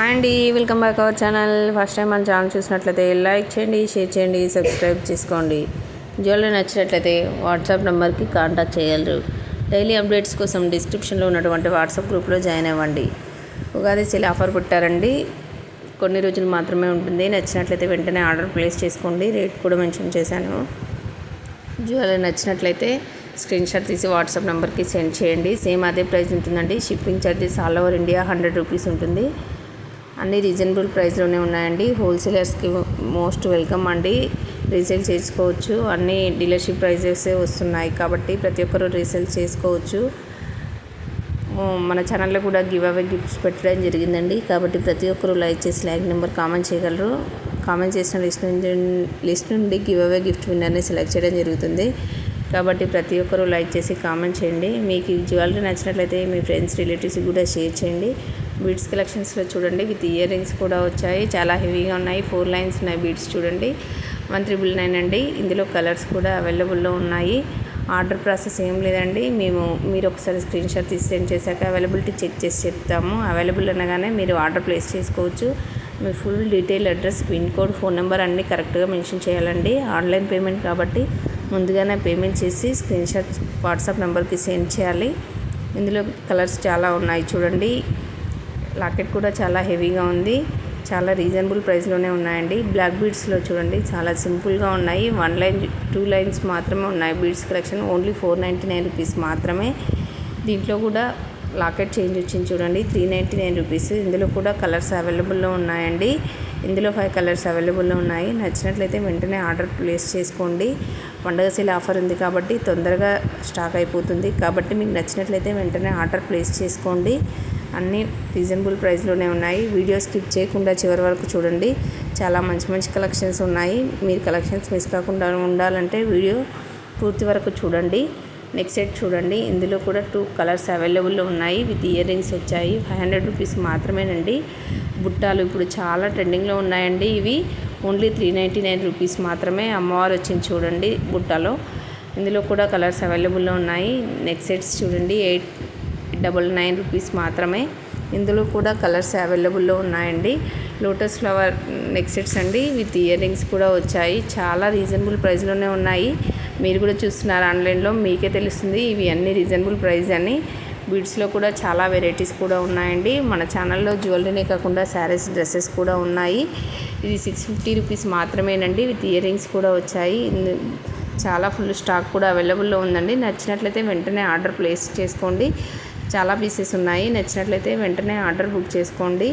Hi అండి welcome back our channel. First time మన channel చూసినట్లయితే లైక్ చేయండి షేర్ చేయండి సబ్స్క్రైబ్ చేసుకోండి. జ్యువెలరీ నచ్చినట్లయితే వాట్సాప్ నెంబర్కి కాంటాక్ట్ చేయగలరు డైలీ అప్డేట్స్ కోసం డిస్క్రిప్షన్లో ఉన్నటువంటి వాట్సాప్ గ్రూప్లో జాయిన్ అవ్వండి. ఉగాది సేల్ ఆఫర్ పెట్టారండి. కొన్ని రోజులు మాత్రమే ఉంటుంది. నచ్చినట్లయితే వెంటనే ఆర్డర్ ప్లేస్ చేసుకోండి. రేట్ కూడా మెన్షన్ చేశాను. జ్యువెలరీ నచ్చినట్లయితే స్క్రీన్ షాట్ తీసి వాట్సాప్ నెంబర్కి సెండ్ చేయండి. సేమ్ అదే ప్రైస్ ఉంటుందండి. Shipping charges all over India hundred rupees ఉంటుంది. అన్ని రీజనబుల్ ప్రైస్లోనే ఉన్నాయండి. హోల్సేలర్స్కి మోస్ట్ వెల్కమ్ అండి. రీసేల్ చేసుకోవచ్చు. అన్నీ డీలర్షిప్ ప్రైజెస్ వస్తున్నాయి కాబట్టి ప్రతి ఒక్కరూ రీసేల్ చేసుకోవచ్చు. మన ఛానల్లో కూడా గివ్ అవే గిఫ్ట్స్ పెట్టడం జరిగిందండి. కాబట్టి ప్రతి ఒక్కరూ లైక్ చేసి లైక్ నెంబర్ కామెంట్ చేయగలరు. కామెంట్ చేసిన లిస్ట్ నుంచి లిస్ట్ నుండి గివ్ అవే గిఫ్ట్ విన్నర్ని సెలెక్ట్ చేయడం జరుగుతుంది. కాబట్టి ప్రతి ఒక్కరూ లైక్ చేసి కామెంట్ చేయండి. మీకు ఈ జ్యువెలరీ నచ్చినట్లయితే మీ ఫ్రెండ్స్ రిలేటివ్స్కి కూడా షేర్ చేయండి. బీడ్స్ కలెక్షన్స్లో చూడండి విత్ ఇయర్ రింగ్స్ కూడా వచ్చాయి. చాలా హెవీగా ఉన్నాయి. ఫోర్ లైన్స్ ఉన్నాయి బీడ్స్ చూడండి. వన్ త్రిబుల్ నైన్ అండి. ఇందులో కలర్స్ కూడా అవైలబుల్లో ఉన్నాయి. ఆర్డర్ ప్రాసెస్ ఏం లేదండి. మేము మీరు ఒకసారి స్క్రీన్ షాట్ తీసి సెండ్ చేశాక అవైలబిలిటీ చెక్ చేసి చెప్తాము. అవైలబుల్ అనగానే మీరు ఆర్డర్ ప్లేస్ చేసుకోవచ్చు. మీ full detail address pin code phone number అన్నీ కరెక్ట్గా మెన్షన్ చేయాలండి. ఆన్లైన్ పేమెంట్ కాబట్టి ముందుగానే పేమెంట్ చేసి స్క్రీన్ షాట్ వాట్సాప్ నెంబర్కి సెండ్ చేయాలి. ఇందులో కలర్స్ చాలా ఉన్నాయి చూడండి. లాకెట్ కూడా చాలా హెవీగా ఉంది. చాలా రీజనబుల్ ప్రైస్లోనే ఉన్నాయండి. బ్లాక్ బీడ్స్లో చూడండి చాలా సింపుల్గా ఉన్నాయి. వన్ లైన్ టూ లైన్స్ మాత్రమే ఉన్నాయి. Beads collection only four ninety nine rupees మాత్రమే. దీంట్లో కూడా లాకెట్ చేంజ్ వచ్చింది చూడండి త్రీ నైంటీ నైన్ రూపీస్. ఇందులో కూడా కలర్స్ అవైలబుల్లో ఉన్నాయండి. ఇందులో ఫైవ్ కలర్స్ అవైలబుల్లో ఉన్నాయి. నచ్చినట్లయితే వెంటనే ఆర్డర్ ప్లేస్ చేసుకోండి. పండగ సేల్ ఆఫర్ ఉంది కాబట్టి తొందరగా స్టాక్ అయిపోతుంది. కాబట్టి మీకు నచ్చినట్లయితే వెంటనే ఆర్డర్ ప్లేస్ చేసుకోండి. అన్నీ రీజనబుల్ ప్రైస్లోనే ఉన్నాయి. వీడియో స్కిప్ చేయకుండా చివరి వరకు చూడండి. చాలా మంచి మంచి కలెక్షన్స్ ఉన్నాయి. మీరు కలెక్షన్స్ మిస్ కాకుండా ఉండాలంటే వీడియో పూర్తి వరకు చూడండి. నెక్స్ట్ సెట్ చూడండి. ఇందులో కూడా టూ కలర్స్ అవైలబుల్లో ఉన్నాయి. విత్ ఇయర్ రింగ్స్ వచ్చాయి. ఫైవ్ హండ్రెడ్ రూపీస్ మాత్రమేనండి. బుట్టాలు ఇప్పుడు చాలా ట్రెండింగ్లో ఉన్నాయండి. ఇవి only three ninety nine rupees మాత్రమే అమ్మవారు వచ్చింది చూడండి బుట్టాలో. ఇందులో కూడా కలర్స్ అవైలబుల్లో ఉన్నాయి. నెక్స్ట్ సెట్స్ చూడండి. ఎయిట్ డబల్ నైన్ రూపీస్ మాత్రమే. ఇందులో కూడా కలర్స్ అవైలబుల్లో ఉన్నాయండి. లోటస్ ఫ్లవర్ నెక్ సెట్స్ అండి విత్ ఇయర్ రింగ్స్ కూడా వచ్చాయి. చాలా రీజనబుల్ ప్రైస్లోనే ఉన్నాయి. మీరు కూడా చూస్తున్నారు ఆన్లైన్లో మీకే తెలుస్తుంది ఇవి అన్ని రీజనబుల్ ప్రైస్ అని. బీడ్స్లో కూడా చాలా వెరైటీస్ కూడా ఉన్నాయండి. మన ఛానల్లో జ్యువెలరీనే కాకుండా శారీస్ డ్రెస్సెస్ కూడా ఉన్నాయి. ఇది సిక్స్ ఫిఫ్టీ రూపీస్ మాత్రమేనండి విత్ ఇయర్ రింగ్స్ కూడా వచ్చాయి. చాలా ఫుల్ స్టాక్ కూడా అవైలబుల్లో ఉందండి. నచ్చినట్లయితే వెంటనే ఆర్డర్ ప్లేస్ చేసుకోండి. చాలా పీసెస్ ఉన్నాయి. నచ్చినట్లయితే వెంటనే ఆర్డర్ బుక్ చేసుకోండి.